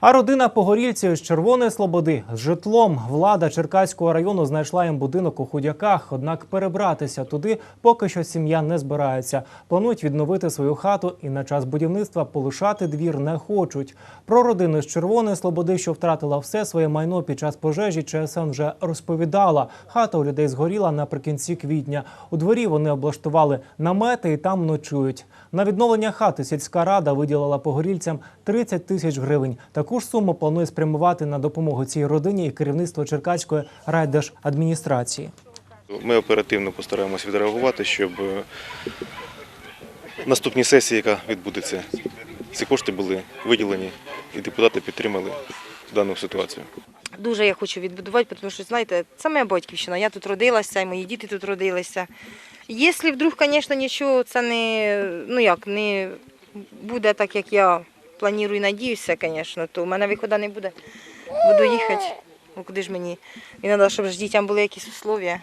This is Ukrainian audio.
А родина погорільців з Червоної Слободи з житлом влада Черкаського району знайшла їм будинок у Худяках. Однак перебратися туди поки що сім'я не збирається. Планують відновити свою хату і на час будівництва полишати двір не хочуть. Про родину з Червоної Слободи, що втратила все своє майно під час пожежі, ЧСН вже розповідала. Хата у людей згоріла наприкінці квітня. У дворі вони облаштували намети і там ночують. На відновлення хати сільська рада виділила погорільцям 30 тисяч гривень. Таку ж суму планує спрямувати на допомогу цій родині і керівництво Черкаської райдержадміністрації. Ми оперативно постараємось відреагувати, щоб е, наступній сесії, яка відбудеться, ці кошти були виділені і депутати підтримали дану ситуацію. Дуже я хочу відбудувати, тому що, знаєте, це моя батьківщина. Я тут родилася, і мої діти тут родилися. Якщо вдруг, звісно, нічого це не, ну як, не буде так, як я планую надіюся, звісно, то в мене виходу не буде. Буду їхати. Ну куди ж мені? І треба, щоб ж дітям були якісь условия.